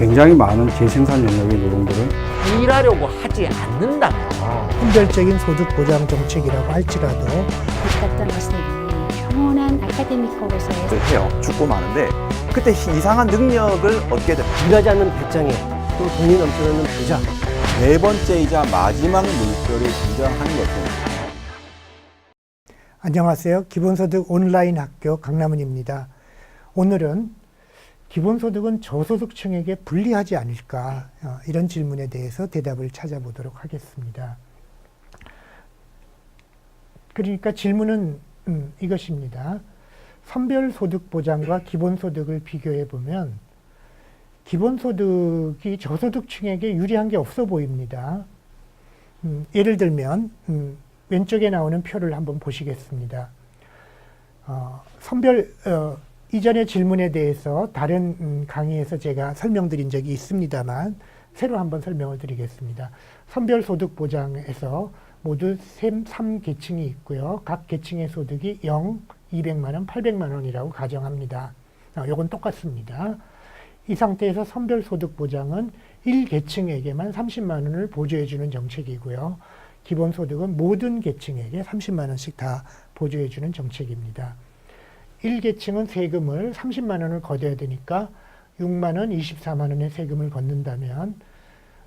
굉장히 많은 재생산 영역의 노동들을 일하려고 하지 않는다면 혼별적인 소득 보장 정책이라고 할지라도 어떤 것들이 평온한 아카데미커로서의 해요. 죽고 마는데 그때 이상한 능력을 얻게 됩니다. 일하지 않는 배짱에 또 돈이 넘쳐나는 부자 네 번째이자 마지막 물결이 등장하는 것은 안녕하세요. 기본소득 온라인 학교 강남은입니다. 오늘은 기본소득은 저소득층에게 불리하지 않을까 어, 이런 질문에 대해서 대답을 찾아보도록 하겠습니다. 그러니까 질문은 음, 이것입니다. 선별소득 보장과 기본소득을 비교해 보면 기본소득이 저소득층에게 유리한 게 없어 보입니다. 음, 예를 들면 음, 왼쪽에 나오는 표를 한번 보시겠습니다. 어, 선별 어, 이전의 질문에 대해서 다른 음, 강의에서 제가 설명드린 적이 있습니다만 새로 한번 설명을 드리겠습니다. 선별소득 보장에서 모두 3계층이 있고요. 각 계층의 소득이 0, 200만 원, 800만 원이라고 가정합니다. 어, 요건 똑같습니다. 이 상태에서 선별소득 보장은 1계층에게만 30만 원을 보조해주는 정책이고요. 기본소득은 모든 계층에게 30만 원씩 다 보조해주는 정책입니다. 1계층은 세금을 30만 원을 걷어야 되니까 6만 원, 24만 원의 세금을 걷는다면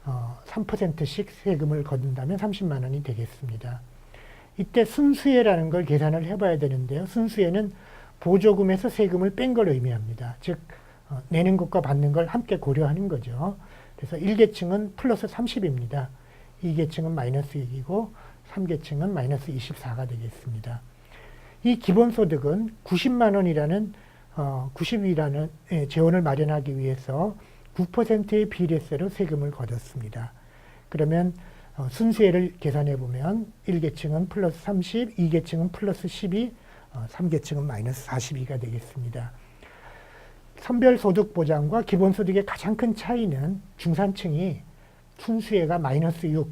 어, 3%씩 세금을 걷는다면 30만 원이 되겠습니다. 이때 순수혜라는 걸 계산을 해봐야 되는데요. 순수혜는 보조금에서 세금을 뺀 걸 의미합니다. 즉 어, 내는 것과 받는 걸 함께 고려하는 거죠. 그래서 1계층은 플러스 30입니다. 2계층은 마이너스 6이고 3계층은 마이너스 24가 되겠습니다. 이 기본소득은 90만 원이라는 어, 90이라는 예, 재원을 마련하기 위해서 9%의 비례세로 세금을 걷었습니다. 그러면 어, 순수혜를 계산해 보면 1계층은 플러스 30, 2계층은 플러스 12, 어, 3계층은 마이너스 42가 되겠습니다. 선별소득 보장과 기본소득의 가장 큰 차이는 중산층이 순수혜가 마이너스 6,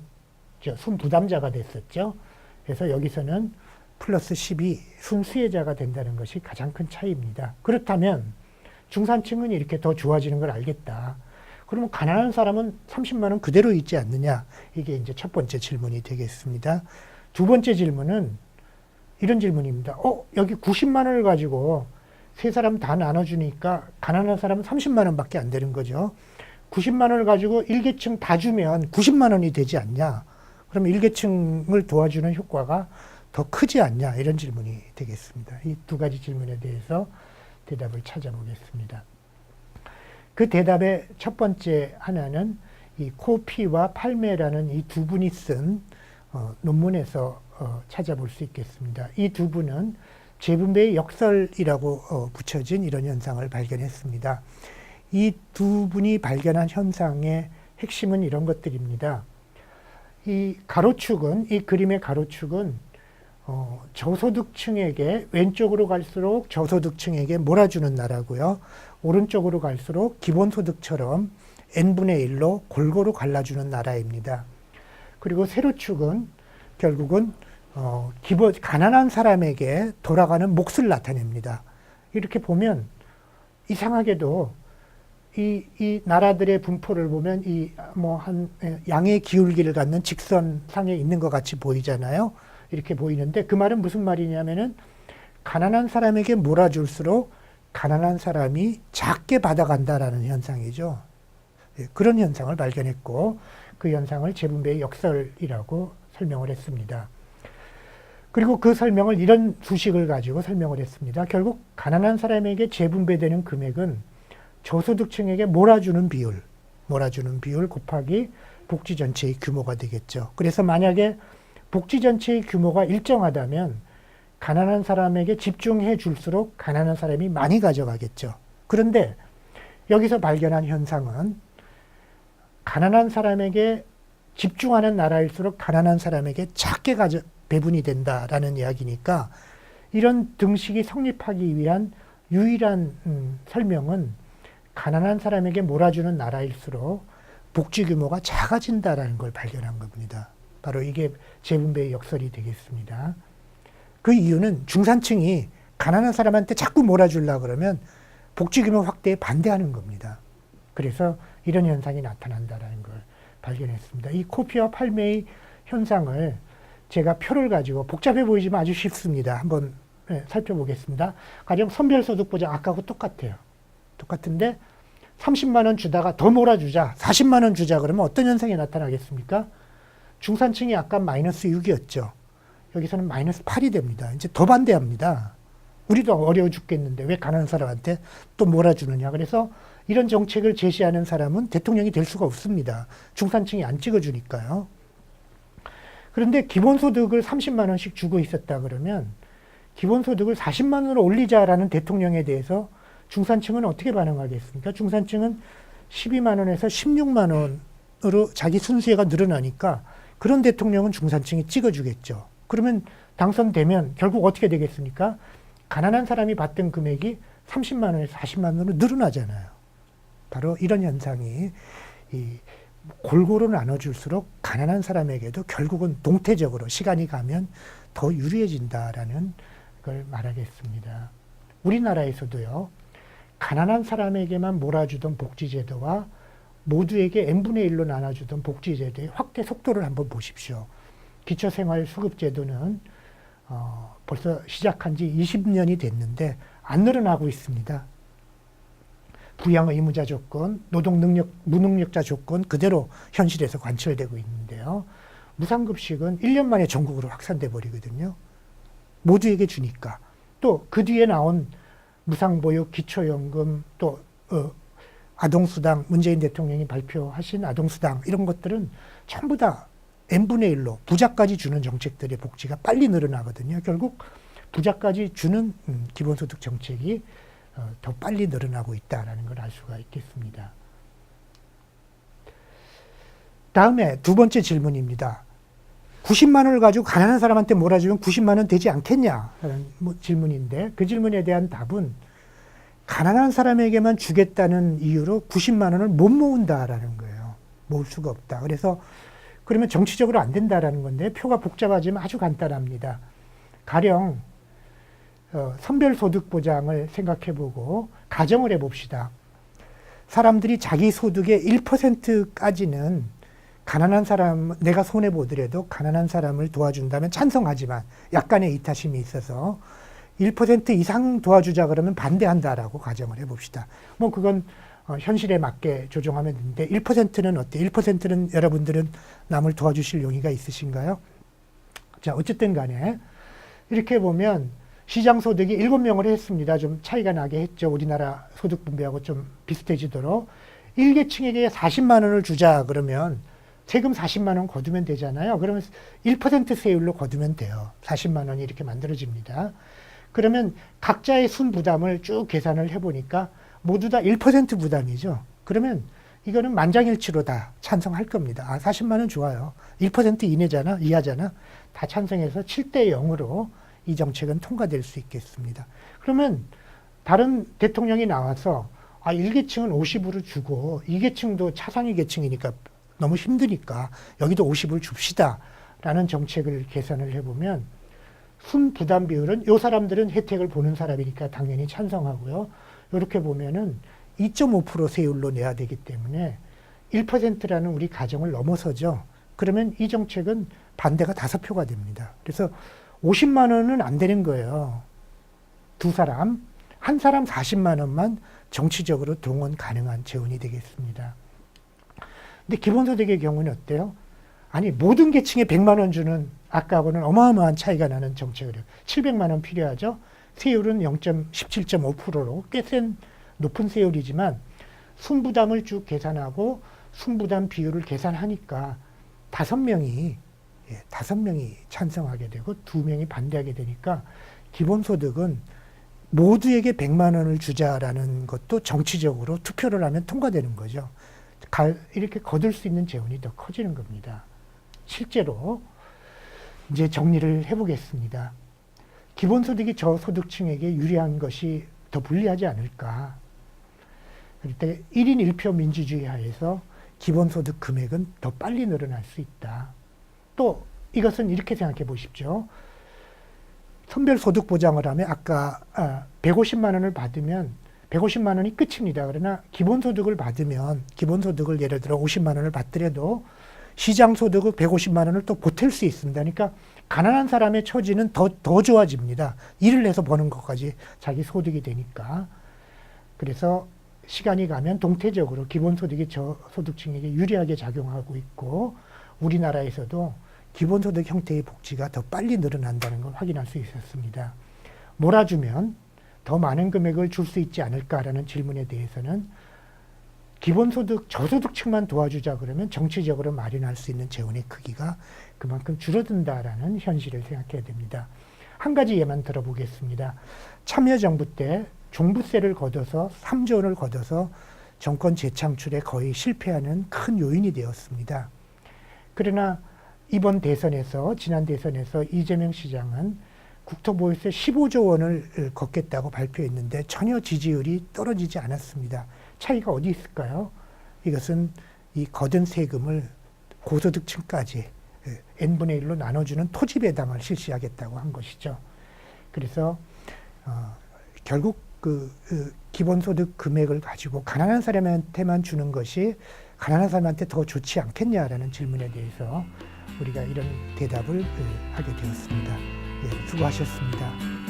저 순부담자가 됐었죠. 그래서 여기서는 플러스 12 순수혜자가 된다는 것이 가장 큰 차이입니다. 그렇다면 중산층은 이렇게 더 좋아지는 걸 알겠다. 그러면 가난한 사람은 30만 원 그대로 있지 않느냐? 이게 이제 첫 번째 질문이 되겠습니다. 두 번째 질문은 이런 질문입니다. 어, 여기 90만 원을 가지고 세 사람 다 나눠주니까 가난한 사람은 30만 원밖에 안 되는 거죠. 90만 원을 가지고 1계층 다 주면 90만 원이 되지 않냐? 그러면 1계층을 도와주는 효과가 더 크지 않냐? 이런 질문이 되겠습니다. 이 두 가지 질문에 대해서 대답을 찾아보겠습니다. 그 대답의 첫 번째 하나는 이 코피와 팔메라는 이 두 분이 쓴 어, 논문에서 어, 찾아볼 수 있겠습니다. 이 두 분은 재분배의 역설이라고 어, 붙여진 이런 현상을 발견했습니다. 이 두 분이 발견한 현상의 핵심은 이런 것들입니다. 이 가로축은 이 그림의 가로축은 어, 저소득층에게 왼쪽으로 갈수록 저소득층에게 몰아주는 나라고요. 오른쪽으로 갈수록 기본소득처럼 n분의 1로 골고루 갈라주는 나라입니다. 그리고 세로축은 결국은 어, 기본 가난한 사람에게 돌아가는 몫을 나타냅니다. 이렇게 보면 이상하게도 이, 이 나라들의 분포를 보면 이 뭐 한 양의 기울기를 갖는 직선상에 있는 것 같이 보이잖아요. 이렇게 보이는데 그 말은 무슨 말이냐면은 가난한 사람에게 몰아줄수록 가난한 사람이 작게 받아간다라는 현상이죠. 예, 그런 현상을 발견했고 그 현상을 재분배의 역설이라고 설명을 했습니다. 그리고 그 설명을 이런 수식을 가지고 설명을 했습니다. 결국 가난한 사람에게 재분배되는 금액은 저소득층에게 몰아주는 비율, 몰아주는 비율 곱하기 복지 전체의 규모가 되겠죠. 그래서 만약에 복지 전체의 규모가 일정하다면 가난한 사람에게 집중해 줄수록 가난한 사람이 많이 가져가겠죠. 그런데 여기서 발견한 현상은 가난한 사람에게 집중하는 나라일수록 가난한 사람에게 작게 가져, 배분이 된다라는 이야기니까 이런 등식이 성립하기 위한 유일한 음, 설명은 가난한 사람에게 몰아주는 나라일수록 복지 규모가 작아진다라는 걸 발견한 겁니다. 바로 이게 재분배의 역설이 되겠습니다. 그 이유는 중산층이 가난한 사람한테 자꾸 몰아주려 그러면 복지 규모 확대에 반대하는 겁니다. 그래서 이런 현상이 나타난다라는 걸 발견했습니다. 이 코피와 팔매의 현상을 제가 표를 가지고 복잡해 보이지만 아주 쉽습니다. 한번 예, 살펴보겠습니다. 가령 선별소득 보장 아까하고 똑같아요. 똑같은데 30만 원 주다가 더 몰아주자 40만 원 주자 그러면 어떤 현상이 나타나겠습니까? 중산층이 아까 마이너스 6이었죠. 여기서는 마이너스 8이 됩니다. 이제 더 반대합니다. 우리도 어려워 죽겠는데 왜 가난한 사람한테 또 몰아주느냐. 그래서 이런 정책을 제시하는 사람은 대통령이 될 수가 없습니다. 중산층이 안 찍어주니까요. 그런데 기본소득을 30만 원씩 주고 있었다 그러면 기본소득을 40만 원으로 올리자라는 대통령에 대해서 중산층은 어떻게 반응하겠습니까? 중산층은 12만 원에서 16만 원으로 자기 순수혜가 늘어나니까 그런 대통령은 중산층이 찍어주겠죠. 그러면 당선되면 결국 어떻게 되겠습니까? 가난한 사람이 받던 금액이 30만 원에서 40만 원으로 늘어나잖아요. 바로 이런 현상이 이 골고루 나눠줄수록 가난한 사람에게도 결국은 동태적으로 시간이 가면 더 유리해진다라는 걸 말하겠습니다. 우리나라에서도요, 가난한 사람에게만 몰아주던 복지제도와 모두에게 n분의 1로 나눠주던 복지제도의 확대 속도를 한번 보십시오. 기초생활수급제도는 어, 벌써 시작한 지 20년이 됐는데 안 늘어나고 있습니다. 부양 의무자 조건, 노동 능력, 무능력자 조건 그대로 현실에서 관철되고 있는데요. 무상급식은 1년 만에 전국으로 확산돼 버리거든요. 모두에게 주니까. 또 그 뒤에 나온 무상보육, 기초연금, 또 어, 아동수당, 문재인 대통령이 발표하신 아동수당 이런 것들은 전부 다 n분의 1로 부자까지 주는 정책들의 복지가 빨리 늘어나거든요. 결국 부자까지 주는 음, 기본소득 정책이 어, 더 빨리 늘어나고 있다라는 걸 알 수가 있겠습니다. 다음에 두 번째 질문입니다. 90만 원을 가지고 가난한 사람한테 몰아주면 90만 원 되지 않겠냐? 라는 뭐 질문인데 그 질문에 대한 답은 가난한 사람에게만 주겠다는 이유로 90만 원을 못 모은다라는 거예요. 모을 수가 없다. 그래서 그러면 정치적으로 안 된다라는 건데 표가 복잡하지만 아주 간단합니다. 가령 어, 선별소득 보장을 생각해보고 가정을 해봅시다. 사람들이 자기 소득의 1%까지는 가난한 사람, 내가 손해보더라도 가난한 사람을 도와준다면 찬성하지만 약간의 이타심이 있어서 1% 이상 도와주자 그러면 반대한다라고 가정을 해봅시다. 뭐 그건 어, 현실에 맞게 조정하면 되는데 1%는 어때? 1%는 여러분들은 남을 도와주실 용의가 있으신가요? 자, 어쨌든 간에 이렇게 보면 시장 소득이 7명을 했습니다. 좀 차이가 나게 했죠. 우리나라 소득 분배하고 좀 비슷해지도록. 1계층에게 40만 원을 주자 그러면 세금 40만 원 거두면 되잖아요. 그러면 1% 세율로 거두면 돼요. 40만 원이 이렇게 만들어집니다. 그러면 각자의 순 부담을 쭉 계산을 해보니까 모두 다 1% 부담이죠. 그러면 이거는 만장일치로 다 찬성할 겁니다. 아, 40만 원 좋아요. 1% 이내잖아, 이하잖아. 다 찬성해서 7대 0으로 이 정책은 통과될 수 있겠습니다. 그러면 다른 대통령이 나와서 아, 1계층은 50으로 주고 2계층도 차상위 계층이니까 너무 힘드니까 여기도 50을 줍시다. 라는 정책을 계산을 해보면 순 부담 비율은 요 사람들은 혜택을 보는 사람이니까 당연히 찬성하고요. 이렇게 보면은 2.5% 세율로 내야 되기 때문에 1%라는 우리 가정을 넘어서죠. 그러면 이 정책은 반대가 다섯 표가 됩니다. 그래서 50만 원은 안 되는 거예요. 두 사람, 한 사람 40만 원만 정치적으로 동원 가능한 재원이 되겠습니다. 근데 기본소득의 경우는 어때요? 아니 모든 계층에 100만 원 주는 아까하고는 어마어마한 차이가 나는 정책을 해요. 700만 원 필요하죠. 세율은 0.17.5%로 꽤 센 높은 세율이지만 순부담을 쭉 계산하고 순부담 비율을 계산하니까 다섯 명이 예, 다섯 명이 찬성하게 되고 두 명이 반대하게 되니까 기본소득은 모두에게 100만 원을 주자라는 것도 정치적으로 투표를 하면 통과되는 거죠. 갈- 이렇게 거둘 수 있는 재원이 더 커지는 겁니다. 실제로 이제 정리를 해보겠습니다. 기본소득이 저소득층에게 유리한 것이 더 불리하지 않을까. 그럴 때 1인 1표 민주주의 하에서 기본소득 금액은 더 빨리 늘어날 수 있다. 또 이것은 이렇게 생각해 보십시오. 선별소득 보장을 하면 아까 아, 150만 원을 받으면 150만 원이 끝입니다. 그러나 기본소득을 받으면 기본소득을 예를 들어 50만 원을 받더라도 시장 소득을 150만 원을 또 보탤 수 있습니다. 그러니까 가난한 사람의 처지는 더, 더 좋아집니다. 일을 해서 버는 것까지 자기 소득이 되니까. 그래서 시간이 가면 동태적으로 기본소득이 저소득층에게 유리하게 작용하고 있고 우리나라에서도 기본소득 형태의 복지가 더 빨리 늘어난다는 걸 확인할 수 있었습니다. 몰아주면 더 많은 금액을 줄 수 있지 않을까라는 질문에 대해서는 기본소득 저소득층만 도와주자 그러면 정치적으로 마련할 수 있는 재원의 크기가 그만큼 줄어든다라는 현실을 생각해야 됩니다. 한 가지 예만 들어보겠습니다. 참여정부 때 종부세를 걷어서 3조 원을 걷어서 정권 재창출에 거의 실패하는 큰 요인이 되었습니다. 그러나 이번 대선에서 지난 대선에서 이재명 시장은 국토보유세 15조 원을 걷겠다고 발표했는데 전혀 지지율이 떨어지지 않았습니다. 차이가 어디 있을까요? 이것은 이 거둔 세금을 고소득층까지 n분의 1로 나눠주는 토지 배당을 실시하겠다고 한 것이죠. 그래서 어, 결국 그, 그 기본소득 금액을 가지고 가난한 사람한테만 주는 것이 가난한 사람한테 더 좋지 않겠냐라는 질문에 대해서 우리가 이런 대답을 어, 하게 되었습니다. 예, 수고하셨습니다.